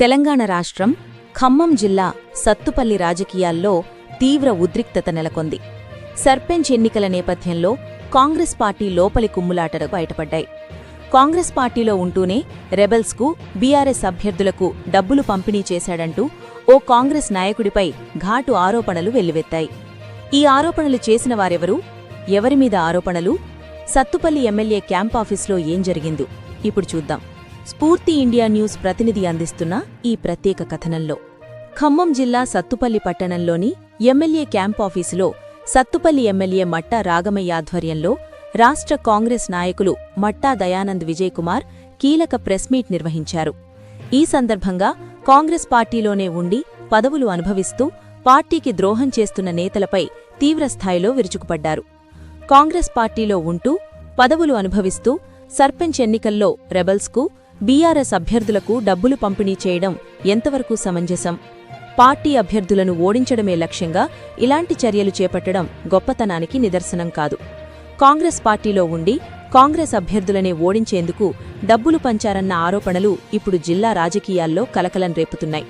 తెలంగాణ రాష్ట్రం ఖమ్మం జిల్లా సత్తుపల్లి రాజకీయాల్లో తీవ్ర ఉద్రిక్తత నెలకొంది. సర్పంచ్ ఎన్నికల నేపథ్యంలో కాంగ్రెస్ పార్టీ లోపలి కుమ్ములాటలు బయటపడ్డాయి. కాంగ్రెస్ పార్టీలో ఉంటూనే రెబెల్స్కు బీఆర్ఎస్ అభ్యర్థులకు డబ్బులు పంపిణీ చేశాడంటూ ఓ కాంగ్రెస్ నాయకుడిపై ఘాటు ఆరోపణలు వెల్లువెత్తాయి. ఈ ఆరోపణలు చేసిన వారెవరు? ఎవరిమీద ఆరోపణలు? సత్తుపల్లి ఎమ్మెల్యే క్యాంపాఫీస్లో ఏం జరిగిందో? ఇప్పుడు చూద్దాం. స్ఫూర్తి ఇండియా న్యూస్ ప్రతినిధి అందిస్తున్న ఈ ప్రత్యేక కథనంలో. ఖమ్మం జిల్లా సత్తుపల్లి పట్టణంలోని ఎమ్మెల్యే క్యాంప్ ఆఫీసులో సత్తుపల్లి ఎమ్మెల్యే మట్టా రాగమయ్య ఆధ్వర్యంలో రాష్ట్ర కాంగ్రెస్ నాయకులు మట్టా దయానంద్ విజయ్ కుమార్ కీలక ప్రెస్ మీట్ నిర్వహించారు. ఈ సందర్భంగా కాంగ్రెస్ పార్టీలోనే ఉండి పదవులు అనుభవిస్తూ పార్టీకి ద్రోహం చేస్తున్న నేతలపై తీవ్రస్థాయిలో విరుచుకుపడ్డారు. కాంగ్రెస్ పార్టీలో ఉంటూ పదవులు అనుభవిస్తూ సర్పంచ్ ఎన్నికల్లో రెబల్స్కు బీఆర్ఎస్ అభ్యర్థులకు డబ్బులు పంపిణీ చేయడం ఎంతవరకు సమంజసం? పార్టీ అభ్యర్థులను ఓడించడమే లక్ష్యంగా ఇలాంటి చర్యలు చేపట్టడం గొప్పతనానికి నిదర్శనం కాదు. కాంగ్రెస్ పార్టీలో ఉండి కాంగ్రెస్ అభ్యర్థులనే ఓడించేందుకు డబ్బులు పంచారన్న ఆరోపణలు ఇప్పుడు జిల్లా రాజకీయాల్లో కలకలం రేపుతున్నాయి.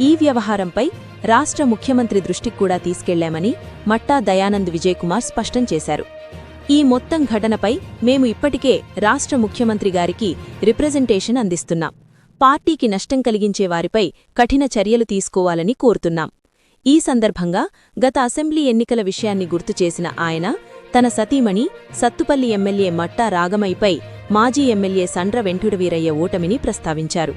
ఈ వ్యవహారంపై రాష్ట్ర ముఖ్యమంత్రి దృష్టికి కూడా తీసుకెళ్ళామని మట్టా దయానంద్ విజయకుమార్ స్పష్టం చేశారు. ఈ మొత్తం ఘటనపై మేము ఇప్పటికే రాష్ట్ర ముఖ్యమంత్రి గారికి రిప్రజెంటేషన్ అందిస్తున్నాం. పార్టీకి నష్టం కలిగించే వారిపై కఠిన చర్యలు తీసుకోవాలని కోరుతున్నాం. ఈ సందర్భంగా గత అసెంబ్లీ ఎన్నికల విషయాన్ని గుర్తు చేసిన ఆయన తన సతీమణి సత్తుపల్లి ఎమ్మెల్యే మట్టా రాగమైపై మాజీ ఎమ్మెల్యే సండ్ర వెంకటవీరయ్య ఓటమిని ప్రస్తావించారు.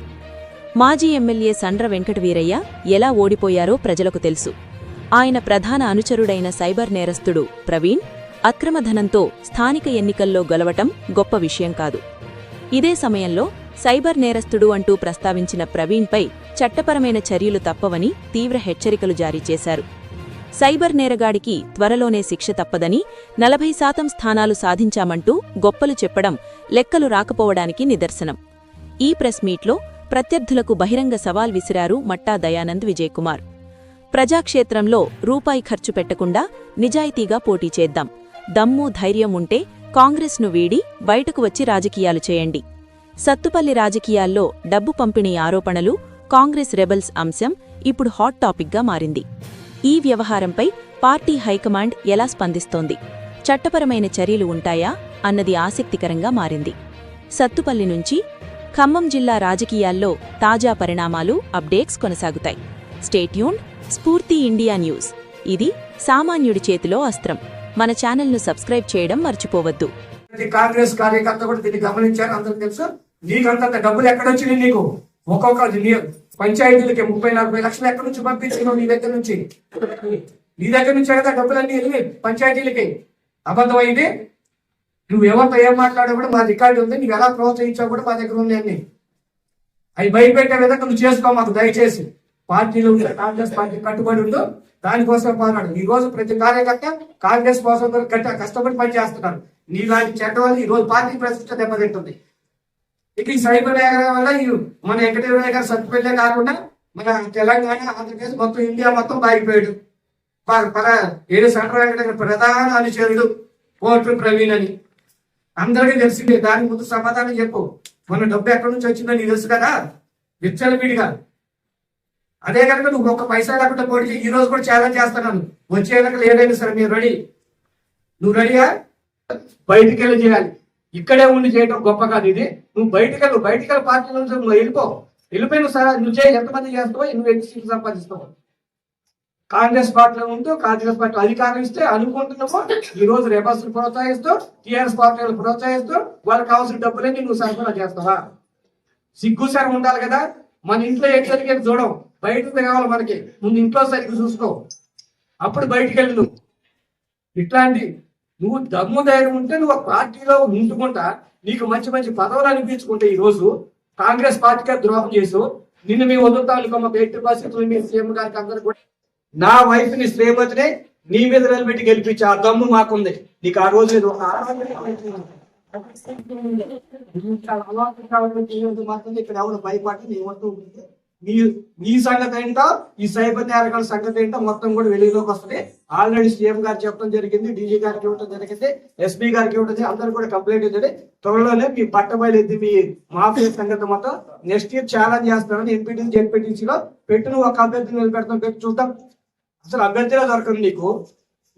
మాజీ ఎమ్మెల్యే సండ్ర వెంకటవీరయ్య ఎలా ఓడిపోయారో ప్రజలకు తెలుసు. ఆయన ప్రధాన అనుచరుడైన సైబర్ నేరస్తుడు ప్రవీణ్ అక్రమధనంతో స్థానిక ఎన్నికల్లో గొలవటం గొప్ప విషయం కాదు. ఇదే సమయంలో సైబర్ నేరస్తుడు అంటూ ప్రస్తావించిన ప్రవీణ్పై చట్టపరమైన చర్యలు తప్పవని తీవ్ర హెచ్చరికలు జారీ చేశారు. సైబర్ నేరగాడికి త్వరలోనే శిక్ష తప్పదని నలభై శాతం స్థానాలు సాధించామంటూ గొప్పలు చెప్పడం లెక్కలు రాకపోవడానికి నిదర్శనం. ఈ ప్రెస్ మీట్లో ప్రత్యర్థులకు బహిరంగ సవాల్ విసిరారు మట్టా దయానంద్ విజయకుమార్. ప్రజాక్షేత్రంలో రూపాయి ఖర్చు పెట్టకుండా నిజాయితీగా పోటీ చేద్దాం. దమ్ము ధైర్యం ఉంటే కాంగ్రెస్ను వీడి బయటకు వచ్చి రాజకీయాలు చేయండి. సత్తుపల్లి రాజకీయాల్లో డబ్బు పంపిణీ ఆరోపణలు కాంగ్రెస్ రెబల్స్ అంశం ఇప్పుడు హాట్ టాపిక్గా మారింది. ఈ వ్యవహారంపై పార్టీ హైకమాండ్ ఎలా స్పందిస్తోంది? చట్టపరమైన చర్యలు ఉంటాయా? అన్నది ఆసక్తికరంగా మారింది. సత్తుపల్లి నుంచి ఖమ్మం జిల్లా రాజకీయాల్లో తాజా పరిణామాలు అప్డేట్స్ కొనసాగుతాయి. స్టేట్యూన్ స్ఫూర్తి ఇండియా న్యూస్. ఇది సామాన్యుడి చేతిలో అస్త్రం. మన ఛానల్ను సబ్స్క్రైబ్ చేయడం మర్చిపోవద్దు. ప్రతి కాంగ్రెస్ కార్యకర్త కూడా దీన్ని గమనించారు. అందరూ తెలుసు? నీకంత డబ్బులు ఎక్కడొచ్చినాయి నీకు? ఒక్కొక్క పంచాయతీలకి ముప్పై నలభై లక్షలు ఎక్కడి నుంచి పంపించినావు నీ దగ్గర నుంచి? నీ దగ్గర నుంచి కదా డబ్బులన్నీ వెళ్ళి పంచాయతీలకి. అబద్ధమైంది నువ్వు ఎవరితో ఏం మాట్లాడో కూడా మా రికార్డు ఉంది. నువ్వు ఎలా ప్రోత్సహించావు కూడా మా దగ్గర ఉంది అన్ని. అవి భయపెట్టే విధంగా నువ్వు చేసుకో మాకు దయచేసి. పార్టీలో ఉండే కాంగ్రెస్ పార్టీ కట్టుబడి ఉందో దానికోసం పోరాడు. ఈ రోజు ప్రతి కార్యకర్త కాంగ్రెస్ కోసం గట్ట కష్టపడి పనిచేస్తున్నారు నీలాంటి చెడ్డ వాళ్ళు ఈ రోజు పార్టీ ప్రతిష్ట దెబ్బతింటుంది. ఇక ఈ సైబర్ నేర వల్ల మన వెంకటేశ్వర గారు సత్తుపల్లే కాకుండా మన తెలంగాణ ఆంధ్రప్రదేశ్ మొత్తం ఇండియా మొత్తం బాగిపోయాడు ఏడు సెంట్రల్ వెంకటేశ్వర ప్రధాన అనుచరుడు కోర్టు ప్రవీణ్ అని. అందరికీ తెలిసిందే దాని ముందు సమాధానం చెప్పు. మన డబ్బు ఎక్కడి నుంచి వచ్చిందో నీకు తెలుసు కదా? విచ్చలవిడిగా. అదే కనుక నువ్వు ఒక్క పైసా లేకుండా పోటీ ఈ రోజు కూడా ఛాలెంజ్ చేస్తున్నాను. వచ్చే కనుక ఏదైనా సరే మీరు రెడీ. నువ్వు రెడీయా? బయటికి వెళ్ళి చేయాలి. ఇక్కడే ఉండి చేయడం గొప్ప కాదు ఇది. నువ్వు బయటికి వెళ్ళు బయటికి వెళ్ళి పార్టీ నుంచి నువ్వు వెళ్ళిపో. వెళ్ళిపోయిన సరే నువ్వు చేయి. ఎంతమంది చేస్తావో నువ్వు ఎన్ని సీట్లు సంపాదిస్తావు. కాంగ్రెస్ పార్టీలో ఉంటూ కాంగ్రెస్ పార్టీ అధికారం ఇస్తే అనుకుంటున్నామో ఈ రోజు రెబల్స్ ప్రోత్సహిస్తూ టీఆర్ఎస్ పార్టీలు ప్రోత్సహిస్తూ వాళ్ళకి కావాల్సిన డబ్బులన్నీ నువ్వు సరఫరా చేస్తావా? సిగ్గు సరే ఉండాలి కదా. మన ఇంట్లో ఏం జరిగేది చూడవు బయటకు కావాలి మనకి. ముందు ఇంట్లో సరిగ్గా చూసుకో. అప్పుడు బయటికి వెళ్ళి నువ్వు. ఇట్లాంటి నువ్వు దమ్ము ధైర్యం ఉంటే నువ్వు పార్టీలో ఉంటుకుంటా నీకు మంచి మంచి పదవులు అనిపించుకుంటే ఈ రోజు కాంగ్రెస్ పార్టీకి ద్రోహం చేసు నిన్ను మీ వదులుతాం మా ఎట్టి పరిస్థితులు మీ సీఎం గారికి అందరూ కూడా నా వైఫ్ని శ్రీమతిని నీ మీద నిలబెట్టి గెలిపించి. ఆ దమ్ము మాకుంది. నీకు ఆ రోజు మాత్రం ఇక్కడ ఎవరు భయపడి ఏమంటూ ఉంటుంది నీ సంగతి ఏంటో ఈ సైబర్ నేరగాల సంగతి ఏంటో మొత్తం కూడా వెలుగులోకి వస్తుంది ఆల్రెడీ సీఎం గారు చెప్పడం జరిగింది డీజీ గారికి ఇవ్వడం జరిగింది ఎస్పీ గారికి ఇవ్వడం అందరూ కూడా కంప్లైంట్ ఇచ్చింది త్వరలోనే మీ పట్టబయలు మీ మాఫియా సంగతి మొత్తం నెక్స్ట్ ఇయర్ ఛాలెంజ్ చేస్తానని ఎంపీటీసీ జెడ్పీటీసీలో పెట్టిన ఒక అభ్యర్థిని నిలబెడతాం పెట్టి చూద్దాం అసలు అభ్యర్థిలో దొరకదు నీకు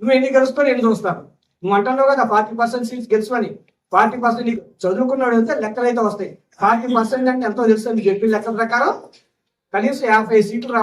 నువ్వు ఎన్ని గెలుస్తావు నేను చూస్తాను నువ్వు అంటున్నావు కదా ఫార్టీ పర్సెంట్ సీట్స్ గెలుచుకొని ఫార్టీ పర్సెంట్ నీకు చదువుకున్నాడు అయితే లెక్కలు అయితే వస్తాయి. ఫార్టీ పర్సెంట్ అంటే ఎంతో తెలుస్తుంది చెప్పిన లెక్కల ప్రకారం కనీసం యాభై సీట్లు రా